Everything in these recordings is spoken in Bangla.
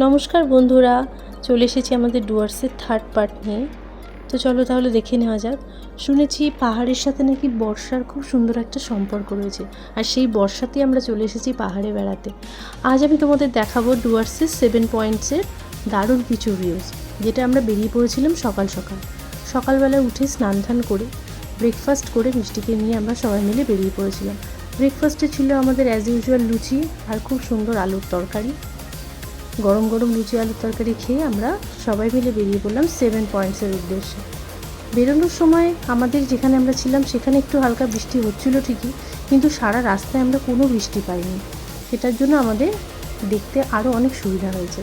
নমস্কার বন্ধুরা, চলে এসেছি আমাদের ডুয়ার্সের থার্ড পার্ট নিয়ে। তো চলো তাহলে দেখে নেওয়া যাক। শুনেছি পাহাড়ের সাথে নাকি বর্ষার খুব সুন্দর একটা সম্পর্ক রয়েছে। আর সেই বর্ষাতেই আমরা চলে এসেছি পাহাড়ে বেড়াতে। আজ আমি তোমাদের দেখাবো ডুয়ার্সের সেভেন পয়েন্টসের দারুণ কিছু ভিউজ যেটা আমরা বেরিয়ে পড়েছিলাম সকাল সকাল। সকালবেলা উঠে স্নান ধান করে ব্রেকফাস্ট করে মিষ্টিকে নিয়ে আমরা সবাই মিলে বেরিয়ে পড়েছিলাম। ব্রেকফাস্টে ছিল আমাদের অ্যাজ ইউজুয়াল লুচি আর খুব সুন্দর আলুর তরকারি। গরম গরম লুচি আলুর তরকারি খেয়ে আমরা সবাই মিলে বেরিয়ে পড়লাম সেভেন পয়েন্টসের উদ্দেশ্যে। বেরোনোর সময় আমাদের যেখানে আমরা ছিলাম, সেখানে একটু হালকা বৃষ্টি হচ্ছিল ঠিকই, কিন্তু সারা রাস্তায় আমরা কোনো বৃষ্টি পাইনি। সেটার জন্য আমাদের দেখতে আরও অনেক সুবিধা হয়েছে।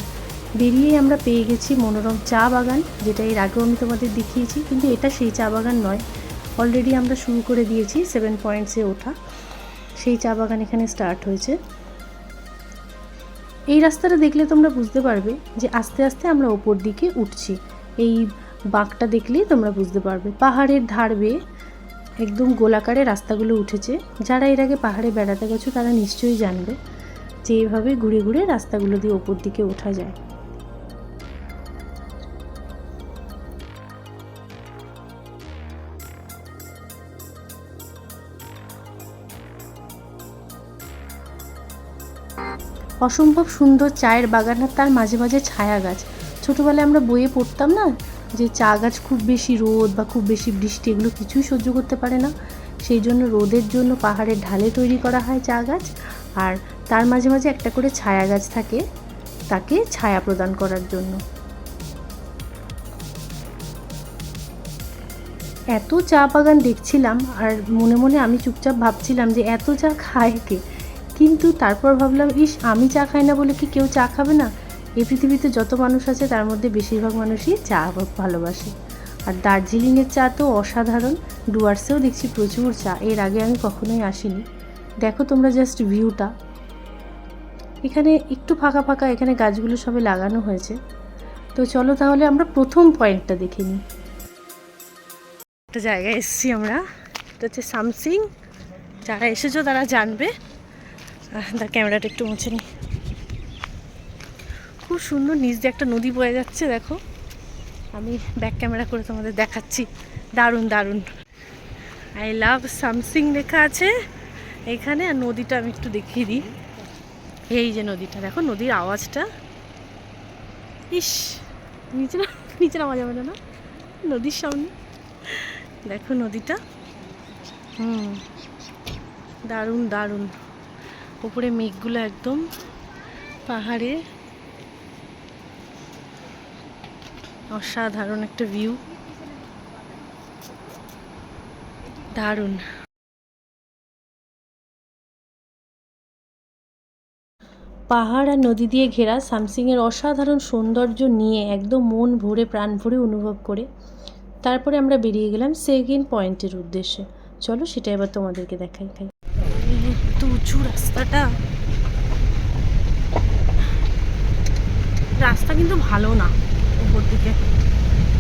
বেরিয়েই আমরা পেয়ে গেছি মনোরম চা বাগান, যেটা এর আগেও আমি তোমাদের দেখিয়েছি, কিন্তু এটা সেই চা বাগান নয়। অলরেডি আমরা শুরু করে দিয়েছি সেভেন পয়েন্টসে ওঠা। সেই চা বাগান এখানে স্টার্ট হয়েছে। এই রাস্তাটা দেখলে তোমরা বুঝতে পারবে যে আস্তে আস্তে আমরা ওপর দিকে উঠছি। এই বাঁকটা দেখলেই তোমরা বুঝতে পারবে। পাহাড়ের ধার বেয়ে একদম গোলাকারে রাস্তাগুলো উঠেছে। যারা এর আগে পাহাড়ে বেড়াতে গেছো তারা নিশ্চয়ই জানবে যে এইভাবে ঘুরে ঘুরে রাস্তাগুলো দিয়ে ওপর দিকে ওঠা যায়। অসম্ভব সুন্দর চায়ের বাগান আর তার মাঝে মাঝে ছায়া গাছ। ছোটোবেলায় আমরা বইয়ে পড়তাম না যে চা গাছ খুব বেশি রোদ বা খুব বেশি বৃষ্টি, এগুলো কিছুই সহ্য করতে পারে না। সেই জন্য রোদের জন্য পাহাড়ের ঢালে তৈরি করা হয় চা গাছ আর তার মাঝে মাঝে একটা করে ছায়া গাছ থাকে তাকে ছায়া প্রদান করার জন্য। এত চা বাগান দেখছিলাম আর মনে মনে আমি চুপচাপ ভাবছিলাম যে এত চা খায় কে? কিন্তু তারপর ভাবলাম, ইস, আমি চা খাই না বলে কি কেউ চা খাবে না? এই পৃথিবীতে যত মানুষ আছে, তার মধ্যে বেশিরভাগ মানুষই চা ভালোবাসে। আর দার্জিলিংয়ের চা তো অসাধারণ। ডুয়ার্সেও দেখছি প্রচুর চা। এর আগে আমি কখনোই আসিনি। দেখো তোমরা জাস্ট ভিউটা। এখানে একটু ফাঁকা ফাঁকা, এখানে গাছগুলো সবে লাগানো হয়েছে। তো চলো তাহলে আমরা প্রথম পয়েন্টটা দেখে নিই। একটা জায়গায় এসেছি আমরা। এটা হচ্ছে সামসিং। যারা এসেছ তারা জানবে। তার ক্যামেরাটা একটু মুছে নিই খুব সুন্দর নিচ দিয়ে একটা নদী বয়ে যাচ্ছে, দেখো। আমি ব্যাক ক্যামেরা করে তোমাদের দেখাচ্ছি। দারুণ দারুণ। আই লাভ সামসিং লেখা আছে এখানে, আর নদীটা আমি একটু দেখিয়ে দিই। এই যে নদীটা, দেখো নদীর আওয়াজটা। ইস, নিচে না, নিচে নামা যাবে না না? নদীর সামনে। দেখো নদীটা। হুম, দারুণ দারুণ। উপরে মেঘগুলো একদম পাহাড়ে। অসাধারণ একটা ভিউ দারুণ। পাহাড় আর নদী দিয়ে ঘেরা সামসিংয়ের অসাধারণ সৌন্দর্য নিয়ে একদম মন ভরে, প্রাণ ভরে অনুভব করে। তারপরে আমরা বেরিয়ে গেলাম সেকেন্ড পয়েন্টের উদ্দেশ্যে। চলো সেটা এবার তোমাদেরকে দেখাই, খাই। এত উঁচু রাস্তাটা। রাস্তা কিন্তু ভালো না উপর দিকে।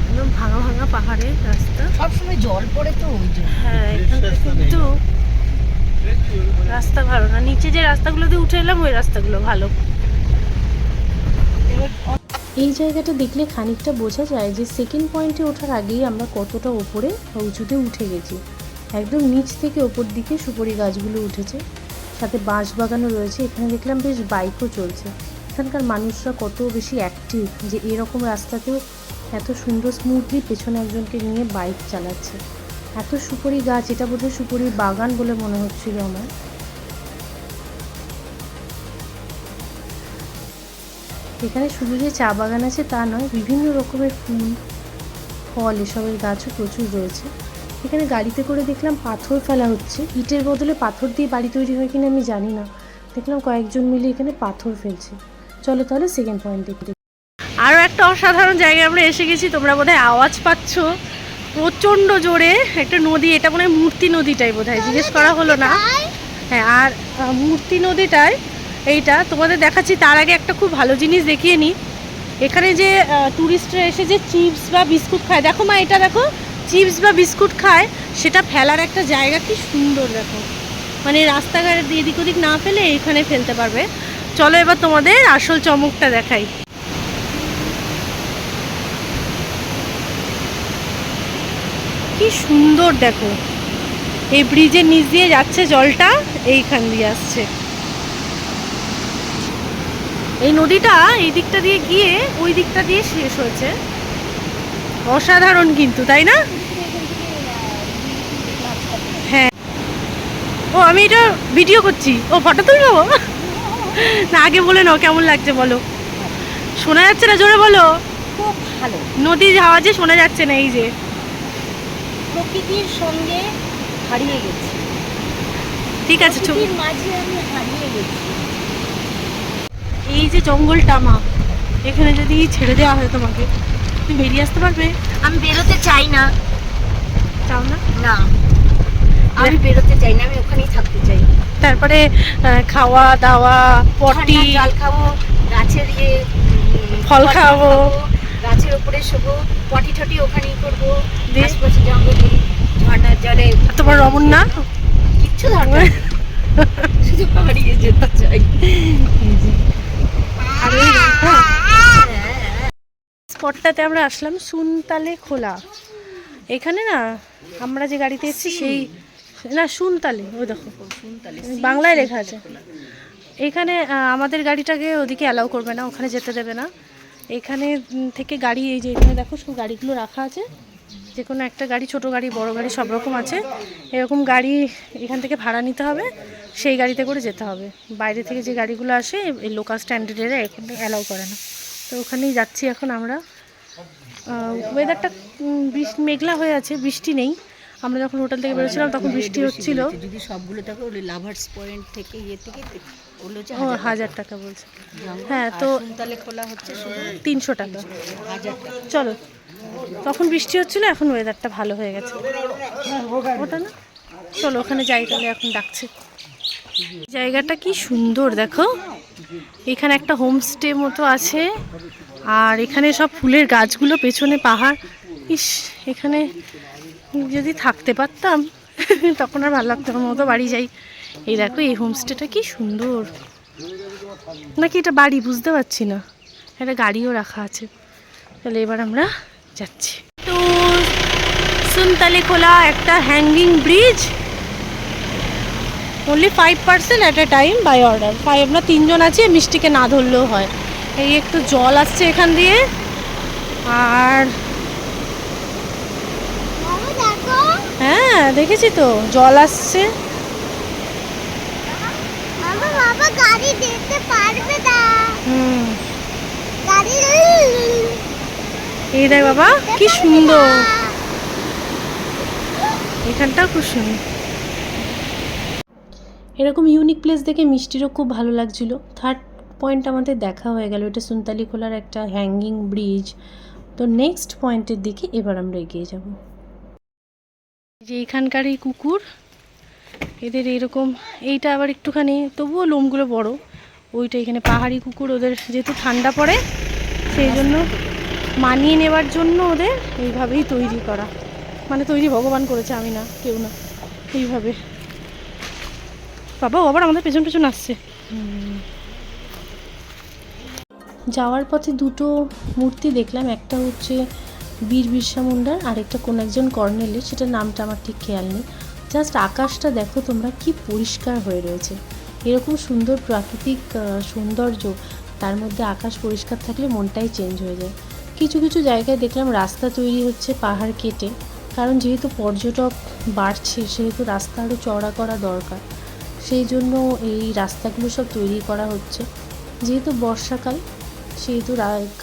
একদম ভাঙা ভাঙা পাহাড়ের রাস্তা। সবসময় জল পড়ে তো ওই জন্য। হ্যাঁ কিন্তু রাস্তা ভালো না। নিচে যে রাস্তাগুলো দিয়ে উঠে এলাম ওই রাস্তাগুলো ভালো। এই জায়গাটা দেখলে খানিকটা বোঝা যায় যে সেকেন্ড পয়েন্টে ওঠার আগেই আমরা কতটা ওপরে উঁচুতে উঠে গেছি। একদম নিচ থেকে ওপর দিকে সুপারি গাছগুলো উঠেছে। সাথে বাঁশ বাগানও রয়েছে। এখানে দেখলাম বেশ বাইকও চলছে। এখানকার মানুষরা কত বেশি অ্যাক্টিভ যে এরকম রাস্তাতেও এত সুন্দর স্মুথলি পেছনে একজনকে নিয়ে বাইক চালাচ্ছে। এত সুপারি গাছ, এটা বোধহয় সুপারির বাগান বলে মনে হচ্ছিল আমার। এখানে শুধু যে চা বাগান আছে তা নয়, বিভিন্ন রকমের ফুল, ফল এসবের গাছও প্রচুর রয়েছে। এখানে গাড়িতে করে দেখলাম পাথর ফেলা হচ্ছে। ইটের বদলে পাথর দিয়ে বাড়ি তৈরি হয় কিনা আমি জানি না। দেখলাম কয়েকজন মিলে এখানে পাথর ফেলছে। চলো তাহলে সেকেন্ড পয়েন্ট দেখতে আরও একটা অসাধারণ জায়গায় আমরা এসে গেছি, তোমরা বোধহয় আওয়াজ পাচ্ছ। প্রচণ্ড জোরে একটা নদী, এটা মনে হয় মূর্তি নদীটাই বোধ হয় জিজ্ঞেস করা হলো না। হ্যাঁ আর মূর্তি নদীটায় এইটা। তোমাদের দেখাচ্ছি, তার আগে একটা খুব ভালো জিনিস দেখিয়ে নিই এখানে যে ট্যুরিস্টরা এসে যে চিপস বা বিস্কুট খায়, দেখো মা এটা, দেখো। চিপস বা বিস্কুট খায়, সেটা ফেলার একটা জায়গা কি সুন্দর দেখো। মানে রাস্তাঘাটে এদিক ওদিক না ফেলে এখানে ফেলতে পারবে। চলো এবার তোমাদের আসল চমকটা দেখাই। কি সুন্দর দেখো। এই ব্রিজের নিচ দিয়ে যাচ্ছে জলটা, এইখান দিয়ে আসছে। এই নদীটা এই দিকটা দিয়ে গিয়ে ওই দিকটা দিয়ে শেষ হয়েছে। অসাধারণ কিন্তু তাই না? হ্যাঁ। ও আমি এটা ভিডিও করছি। ও ফটো তুলবো না আগে বলে নাও কেমন লাগছে বলো। শোনা যাচ্ছে না জোরে বলো। খুব ভালো। নদীর আওয়াজে শোনা যাচ্ছে না এই যে। প্রকৃতির সঙ্গে হারিয়ে গেছি। ঠিক আছে মাঝে আমি হারিয়ে গেছি। এই যে জঙ্গলটা মা এখানে যদি ছেড়ে দেওয়া হয় তোমাকে। তুমি বেরিয়ে আসতে পারবে? আমি বেরোতে চাই না। চাও না? না। আমি বেরোতে চাই না আমি ওখানেই থাকতে চাই। তারপরে খাওয়া দাওয়া পটি জল খাব গাছের ইয়ে ফল খাব। গাছের উপরে শোবো পটি টটি ওখানেই করব দিয়ে? আশপাশে জঙ্গলে ঝর্ণার জলে তোমার রমন না? কিচ্ছু নেই। শুধু হারিয়ে যেতে চাই। আর এই স্পটটাতে আমরা আসলাম সুনতালে খোলা। এখানে না আমরা যে গাড়িতে এসেছি সেই না সুনতালে ওই দেখো। বাংলায় লেখা আছে। এখানে আমাদের গাড়িটাকে ওদিকে অ্যালাউ করবে না ওখানে যেতে দেবে না। এখানে থেকে গাড়ি এই যে এখানে দেখো সব গাড়িগুলো রাখা আছে। যে কোনো একটা গাড়ি ছোট গাড়ি বড় গাড়ি সব রকম আছে। এরকম গাড়ি এখান থেকে ভাড়া নিতে হবে সেই গাড়িতে করে যেতে হবে। বাইরে থেকে যে গাড়িগুলো আসে এই লোকাল স্ট্যান্ডার্ডেরা এখানে অ্যালাউ করে না। তো ওখানেই যাচ্ছি এখন আমরা। ওয়েদারটা বৃষ্টি মেঘলা হয়ে আছে বৃষ্টি নেই। আমরা যখন হোটেল থেকে বেরোছিলাম তখন বৃষ্টি হচ্ছিল। যদি সবগুলো থাকে ওই লাভার্স পয়েন্ট থেকে ইয়ে থেকে ও হাজার টাকা বলছে। হ্যাঁ, তো- সুনতালে খোলা হচ্ছে তিনশো টাকা। চলো তখন বৃষ্টি হচ্ছিল এখন ওয়েদারটা ভালো হয়ে গেছে। ওটা না? চলো ওখানে যাই তাহলে এখন ডাকছে। জায়গাটা কি সুন্দর দেখো। এখানে একটা হোমস্টে মতো আছে। আর এখানে সব ফুলের গাছগুলো, পেছনে পাহাড়। ইস, এখানে যদি থাকতে পারতাম, তখন আর ভালো লাগতো মতো বাড়ি যাই। এই দেখো, এই হোমস্টেটা কি সুন্দর। নাকি এটা বাড়ি, বুঝতে পারছি না। একটা গাড়িও রাখা আছে। তাহলে এবার আমরা যাচ্ছি। তো, সুনতালে খোলা একটা hanging bridge only five percent at a time by order five আমরা তিনজন আছি মিষ্টিকে না ধরলেও হয়। এই একটু জল আসছে এখান দিয়ে। আর হ্যাঁ দেখেছি তো জল আসছে। এই দেখ বাবা কি সুন্দর। এখানটাও খুব সুন্দর এরকম ইউনিক প্লেস দেখে মিষ্টিরও খুব ভালো লাগছিল। থার্ড পয়েন্ট আমাদের দেখা হয়ে গেল, এটা সুনতালি খোলার একটা হ্যাঙ্গিং ব্রিজ তো নেক্সট পয়েন্টের দিকে এবার আমরা এগিয়ে যাব। যে এখানকার এই কুকুর, এদের এরকম, এইটা আবার একটুখানি, তবুও লোমগুলো বড়। ওইটা এখানে পাহাড়ি কুকুর, ওদের যেহেতু ঠান্ডা পড়ে, সেই জন্য মানিয়ে নেবার জন্য ওদের এইভাবেই তৈরি করা। মানে তৈরি ভগবান করেছে, আমি না, কেউ না, এইভাবে। বাবা আবার আমাদের পেছন পেছন আসছে। যাওয়ার পথে দুটো মূর্তি দেখলাম, একটা হচ্ছে বীর বিরসা মুন্ডার, আরেকটা কোন একজন কর্নেলের সেটা নামটা আমার ঠিক খেয়াল নেই। জাস্ট আকাশটা দেখো তোমরা, কি পরিষ্কার হয়ে রয়েছে। এরকম সুন্দর প্রাকৃতিক সৌন্দর্য, তার মধ্যে আকাশ পরিষ্কার থাকলে মনটাই চেঞ্জ হয়ে যায়। কিছু কিছু জায়গায় দেখলাম রাস্তা তৈরি হচ্ছে পাহাড় কেটে, কারণ যেহেতু পর্যটক বাড়ছে, সেহেতু রাস্তা আরও চওড়া করা দরকার। সেই জন্য এই রাস্তাগুলো সব তৈরি করা হচ্ছে। যেহেতু বর্ষাকাল, সেহেতু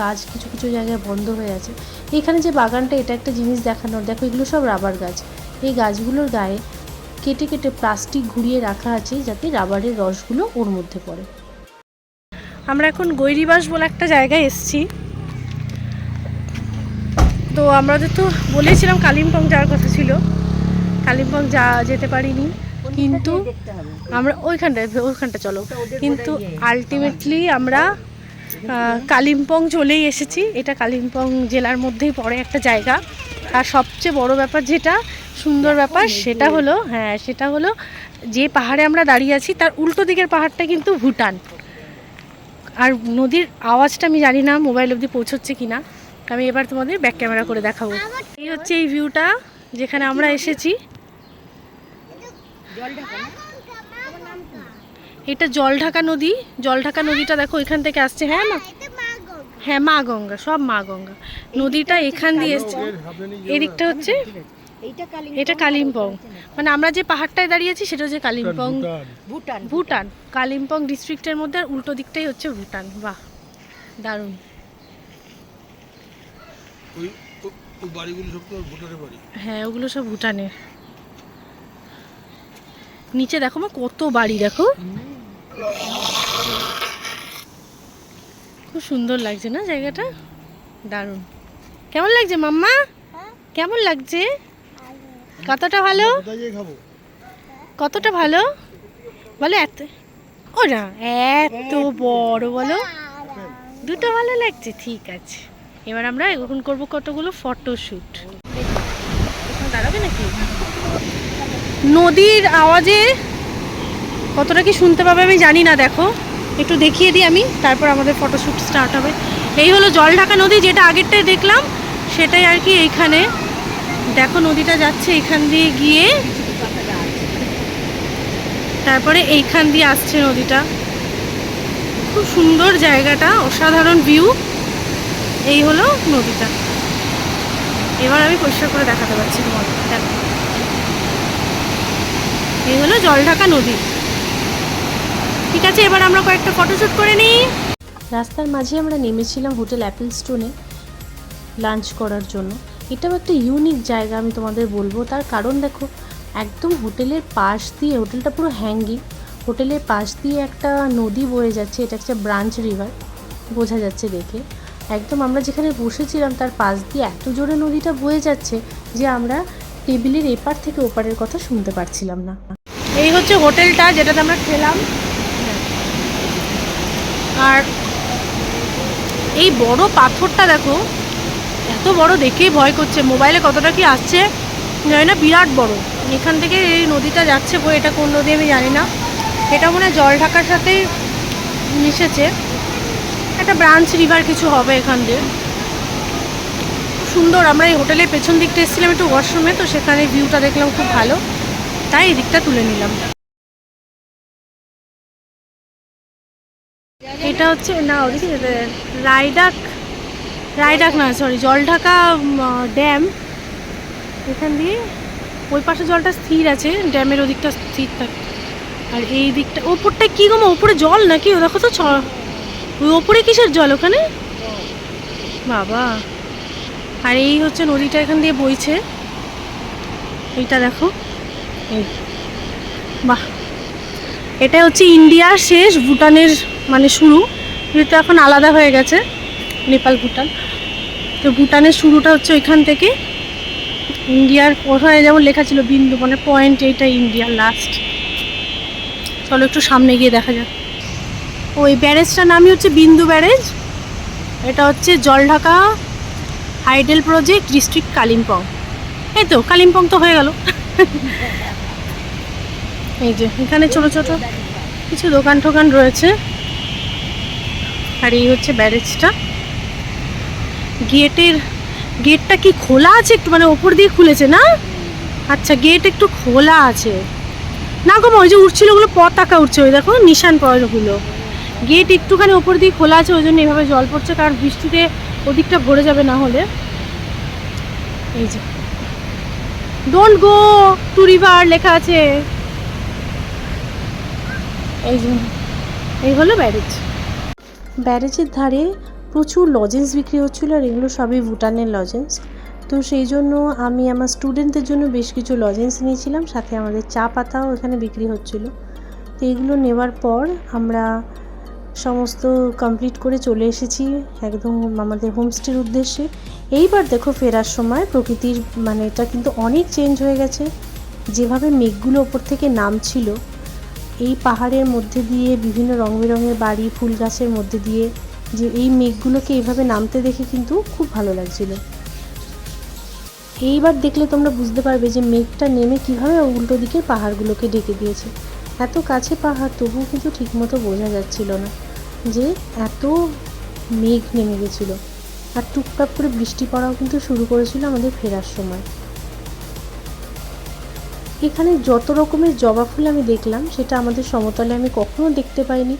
কাজ কিছু কিছু জায়গায় বন্ধ হয়ে আছে। এখানে যে বাগানটা, এটা একটা জিনিস দেখানোর, দেখো এগুলো সব রাবার গাছ। এই গাছগুলোর গায়ে কেটে কেটে প্লাস্টিক ঘুরিয়ে রাখা আছে যাতে রাবারের রসগুলো ওর মধ্যে পড়ে। আমরা এখন গৈরিবাস বলে একটা জায়গায় এসেছি। তো আমাদের তো বলেছিলাম কালিম্পং যাওয়ার কথা ছিল। কালিম্পং যা, যেতে পারিনি। কিন্তু আমরা ওইখানটায় ওইখানটা চলো। কিন্তু। আলটিমেটলি আমরা কালিম্পং চলেই এসেছি। এটা কালিম্পং জেলার মধ্যেই পড়ে একটা জায়গা। আর সবচেয়ে বড় ব্যাপার যেটা, সুন্দর ব্যাপার, সেটা হলো হ্যাঁ সেটা হলো যে পাহাড়ে আমরা দাঁড়িয়ে আছি, তার উল্টো দিকের পাহাড়টা কিন্তু ভুটান। আর নদীর আওয়াজটা আমি জানি না মোবাইল অবধি পৌঁছচ্ছে কিনা। আমি এবার তোমাদের ব্যাক ক্যামেরা করে দেখাবো। এই হচ্ছে এই ভিউটা যেখানে আমরা এসেছি। না? এটা জলঢাকা নদী। জলঢাকা নদীটা দেখো এখান থেকে আসছে হ্যাঁ মা? গঙ্গা। হ্যাঁ মা গঙ্গা সব মা গঙ্গা। নদীটা এখান দিয়ে এসছে। এদিকটা হচ্ছে এটা কালিম্পং। মানে আমরা যে পাহাড়টায় দাঁড়িয়েছি সেটা হচ্ছে কালিম্পং। ভুটান ভুটান। কালিম্পং ডিস্ট্রিক্টের মধ্যে আর উল্টো দিকটাই হচ্ছে ভুটান। বাহ দারুণ। ওই ও- ওই বাড়িগুলো সব তো ভুটানের বাড়ি? হ্যাঁ ওগুলো সব ভুটানের। নিচে দেখো মা, কত বাড়ি দেখো। খুব সুন্দর লাগছে না জায়গাটা? দারুণ। কেমন লাগছে মাম্মা? কেমন লাগছে? কতটা ভালো? কতটা ভালো? বলো এত ও না এত বড় বলো। দুটো ভালো লাগছে, ঠিক আছে। এবার আমরা এখন করব কতগুলো ফটোশ্যুট দাঁড়াবে নাকি নদীর আওয়াজে কতটা কি শুনতে পাবে আমি জানি না, দেখো। একটু দেখিয়ে দিই আমি, তারপর আমাদের ফটোশ্যুট স্টার্ট হবে। এই হলো জলঢাকা নদী, যেটা আগেরটাই দেখলাম, সেটাই আর কি এইখানে। দেখো নদীটা যাচ্ছে এখান দিয়ে গিয়ে। তারপরে এইখান দিয়ে আসছে নদীটা। খুব সুন্দর জায়গাটা, অসাধারণ ভিউ এই হলো নদীটা। এবার আমি পরিষ্কার করে দেখাতে পারছি তোমাদের। দেখো। এই হলো জলঢাকা নদী। ঠিক আছে, এবার আমরা কয়েকটা ফটোশ্যুট করে নিই। রাস্তার মাঝে আমরা নেমেছিলাম হোটেল অ্যাপেল স্টোনে লাঞ্চ করার জন্য। এটাও একটা ইউনিক জায়গা, আমি তোমাদের বলব। তার কারণ দেখো, একদম হোটেলের পাশ দিয়ে, হোটেলটা পুরো হ্যাঙ্গিং হোটেলের পাশ দিয়ে একটা নদী বয়ে যাচ্ছে। এটা একটা ব্রাঞ্চ রিভার বোঝা যাচ্ছে দেখে। একদম আমরা যেখানে বসেছিলাম, তার পাশ দিয়ে এত জোরে নদীটা বয়ে যাচ্ছে যে আমরা টেবিলের এপার থেকে ওপারের কথা শুনতে পারছিলাম না। এই হচ্ছে হোটেলটা যেটাতে আমরা খেলাম। আর এই বড় পাথরটা দেখো, এত বড় দেখেই ভয় করছে। মোবাইলে কতটা কি আসছে, জানি না, বিরাট বড়। এখান থেকে এই নদীটা যাচ্ছে বই এটা কোন নদী আমি জানি না। এটা মনে জল ঢাকার সাথেই মিশেছে। একটা ব্রাঞ্চ রিভার কিছু হবে এখান দিয়ে। সুন্দর, আমরা এই হোটেলের পেছন দিকটা এসেছিলাম একটু ওয়াশরুমে, তো সেখানে ভিউটা দেখলাম খুব ভালো। তাই এদিকটা তুলে নিলাম। এটা হচ্ছে, না, ওদিকে রায়ডাক রায়ডাক না সরি জলঢাকা ড্যাম। এখান দিয়ে ওই পাশে জলটা স্থির আছে, ড্যামের ওদিকটা স্থির থাকে আর এই দিকটা, ওপরটা কী গো ওপরে জল নাকি? ও দেখো তো ওই ওপরে কিসের জল ওখানে? বাবা। আর এই হচ্ছে নদীটা এখান দিয়ে বইছে। এইটা দেখো। বাহ। এটা হচ্ছে ইন্ডিয়ার শেষ ভুটানের মানে শুরু। যেহেতু এখন আলাদা হয়ে গেছে, নেপাল, ভুটান। তো ভুটানের শুরুটা হচ্ছে ওইখান থেকে। ইন্ডিয়ার ওখানে যেমন লেখা ছিল বিন্দু মানে পয়েন্ট এইটা ইন্ডিয়ার লাস্ট চলো একটু সামনে গিয়ে দেখা যাক। ওই ব্যারেজটার নামই হচ্ছে বিন্দু ব্যারেজ। এটা হচ্ছে Jaldhaka hydel project, district Kalimpong. এই তো, কালিম্পং তো হয়ে গেল। এই যে, এখানে ছোট ছোট কিছু দোকান টোকান রয়েছে। আর এই হচ্ছে ব্যারেজটা। গেটের, গেটটা কি খোলা আছে একটু? মানে ওপর দিয়ে খুলেছে না? আচ্ছা গেট একটু খোলা আছে। না গো ওই যে উঠছিল ওগুলো পতাকা উঠছে ওই দেখো, নিশান পয়েন্টগুলো গেট একটুখানি ওপর দিয়ে খোলা আছে, ওই জন্য এভাবে জল পড়ছে, কারণ বৃষ্টিতে ওদিকটা ভরে যাবে না হলে। এই যে। ডোন্ট গো টু রিভার লেখা আছে। এই যে, এই হলো ব্যারেজ। ব্যারেজের ধারে প্রচুর লজেন্স বিক্রি হচ্ছিল আর এগুলো সবই ভুটানের লজেন্স তো সেই জন্য আমি আমার স্টুডেন্টদের জন্য বেশ কিছু লজেন্স নিয়েছিলাম, সাথে আমাদের চা পাতাও এখানে বিক্রি হচ্ছিল। তো এগুলো নেওয়ার পর আমরা সমস্ত কমপ্লিট করে চলে এসেছি একদম আমাদের হোমস্টের উদ্দেশ্যে। এইবার দেখো ফেরার সময় প্রকৃতির মানে এটা কিন্তু অনেক চেঞ্জ হয়ে গেছে। যেভাবে মেঘগুলো ওপর থেকে নামছিল এই পাহাড়ের মধ্যে দিয়ে, বিভিন্ন রং বেরঙের বাড়ি ফুল গাছের মধ্যে দিয়ে, যে এই মেঘগুলোকে এইভাবে নামতে দেখে কিন্তু খুব ভালো লাগছিল। এইবার দেখলে তোমরা বুঝতে পারবে যে মেঘটা নেমে কীভাবে উল্টো দিকের পাহাড়গুলোকে ডেকে দিয়েছে। এত কাছে পাহাড়, তবুও কিন্তু ঠিকমতো বোঝা যাচ্ছিল না যে এত মেঘ নেমে গেছিল। আর টুকটাক করে বৃষ্টি পড়াও কিন্তু শুরু করেছিল আমাদের ফেরার সময়। এখানে যত রকমের জবা ফুল আমি দেখলাম, সেটা আমাদের সমতলে আমি কখনো দেখতে পাইনি।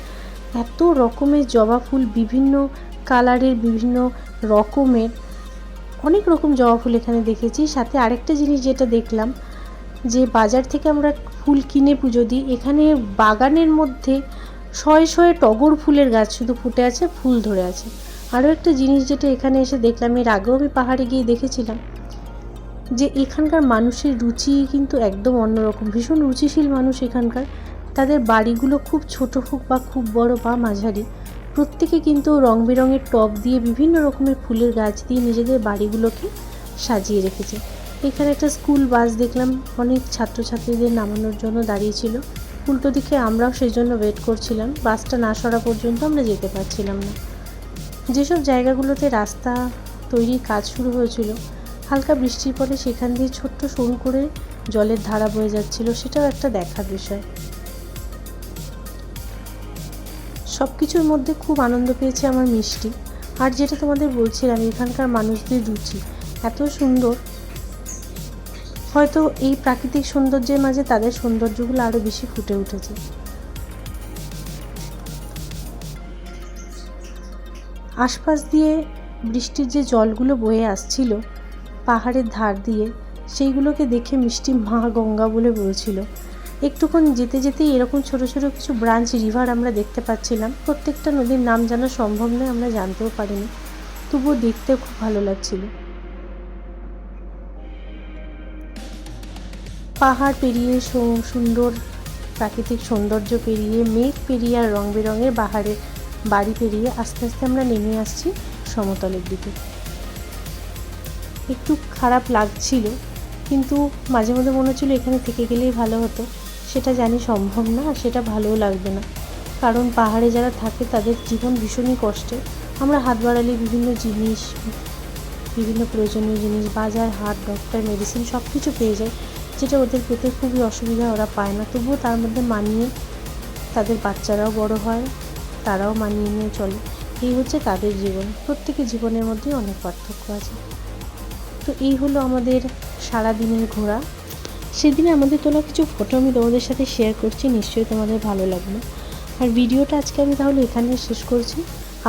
এত রকমের জবা ফুল, বিভিন্ন কালারের, বিভিন্ন রকমের, অনেক রকম জবা ফুল এখানে দেখেছি। সাথে আরেকটা জিনিস যেটা দেখলাম, যে বাজার থেকে আমরা ফুল কিনে পুজো দিই, এখানে বাগানের মধ্যে শয়ে শয়ে টগর ফুলের গাছ শুধু ফুটে আছে, ফুল ধরে আছে। আরও একটা জিনিস যেটা এখানে এসে দেখলাম, এর আগেও আমি পাহাড়ে গিয়ে দেখেছিলাম যে এখানকার মানুষের রুচি কিন্তু একদম অন্যরকম। ভীষণ রুচিশীল মানুষ এখানকার। তাদের বাড়িগুলো খুব ছোট হোক বা খুব বড় বা মাঝারি, প্রত্যেকে কিন্তু রং বেরঙের টব দিয়ে বিভিন্ন রকমের ফুলের গাছ দিয়ে নিজেদের বাড়িগুলোকে সাজিয়ে রেখেছে। এখানে একটা স্কুল বাস দেখলাম, অনেক ছাত্রছাত্রীদের নামানোর জন্য দাঁড়িয়েছিল। উল্টো দিকে আমরাও সেই জন্য ওয়েট করছিলাম, বাসটা না সরা পর্যন্ত আমরা যেতে পারছিলাম না। যেসব জায়গাগুলোতে রাস্তা তৈরির কাজ শুরু হয়েছিল হালকা বৃষ্টির পরে সেখান দিয়ে ছোট্ট সরু করে জলের ধারা বয়ে যাচ্ছিল, সেটাও একটা দেখার বিষয়। সব কিছুর মধ্যে খুব আনন্দ পেয়েছে আমার মিষ্টি। আর যেটা তোমাদের বলছিলাম, এখানকার মানুষদের রুচি। এত সুন্দর। হয়তো এই প্রাকৃতিক সৌন্দর্যের মাঝে তাদের সৌন্দর্যগুলো আরও বেশি ফুটে উঠেছে। আশপাশ দিয়ে বৃষ্টির যে জলগুলো বয়ে আসছিল পাহাড়ের ধার দিয়ে সেইগুলোকে দেখে মিষ্টি মা গঙ্গা বলে বলছিল। একটুক্ষণ যেতে যেতেই এরকম ছোট ছোট কিছু ব্রাঞ্চ রিভার আমরা দেখতে পাচ্ছিলাম। প্রত্যেকটা নদীর নাম জানা সম্ভব নয়, আমরা জানতেও পারিনি। তবুও দেখতে খুব ভালো লাগছিল। পাহাড় পেরিয়ে সুন্দর প্রাকৃতিক সৌন্দর্য পেরিয়ে, মেঘ পেরিয়ে আর রং বেরঙের পাহাড়ের বাড়ি পেরিয়ে আস্তে আস্তে আমরা নেমে আসছি সমতলের দিকে। একটু খারাপ লাগছিল, কিন্তু মাঝে মধ্যে মনে হচ্ছিল এখানে থেকে গেলেই ভালো হতো। সেটা জানি সম্ভব না আর সেটা ভালোও লাগবে না। কারণ পাহাড়ে যারা থাকে তাদের জীবন ভীষণই কষ্টের। আমরা হাত বাড়ালে বিভিন্ন জিনিস, বিভিন্ন প্রয়োজনীয় জিনিস, বাজার, হাট ডক্টর মেডিসিন সব কিছু পেয়ে যায়, যেটা ওদের পেতে খুবই অসুবিধা, ওরা পায় না। তবুও তার মধ্যে মানিয়ে তাদের বাচ্চারাও বড় হয়, তারাও মানিয়ে নিয়ে চলে। এই হচ্ছে তাদের জীবন। প্রত্যেকের জীবনের মধ্যেই অনেক পার্থক্য আছে। তো এই হলো আমাদের সারা দিনের ঘোরা। সেদিনে আমাদের তোলা কিছু ফটো আমি তোমাদের সাথে শেয়ার করছি, নিশ্চয়ই তোমাদের ভালো লাগবে। আর ভিডিওটা আজকে আমি তাহলে এখানে শেষ করছি।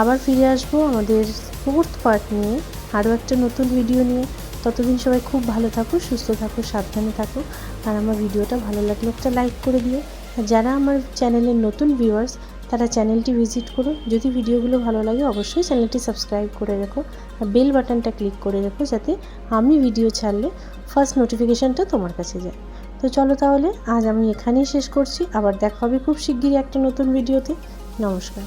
আবার ফিরে আসব আমাদের ফোর্থ পার্ট নিয়ে, আরও একটা নতুন ভিডিও নিয়ে। ততদিন সবাই খুব ভালো থাকো, সুস্থ থাকো, সাবধানে থাকো। আর আমার ভিডিওটা ভালো লাগলে একটা লাইক করে দিও। আর যারা আমার চ্যানেলের নতুন ভিউয়ার্স তারা চ্যানেলটি ভিজিট করো যদি ভিডিওগুলো ভালো লাগে, অবশ্যই চ্যানেলটি সাবস্ক্রাইব করে রেখো আর বেল বাটনটা ক্লিক করে রেখো যাতে আমি ভিডিও ছাড়লে ফার্স্ট নোটিফিকেশানটা তোমার কাছে যায়। তো চলো তাহলে আজ আমি এখানেই শেষ করছি। আবার দেখা হবে খুব শিগগিরই একটা নতুন ভিডিওতে। নমস্কার।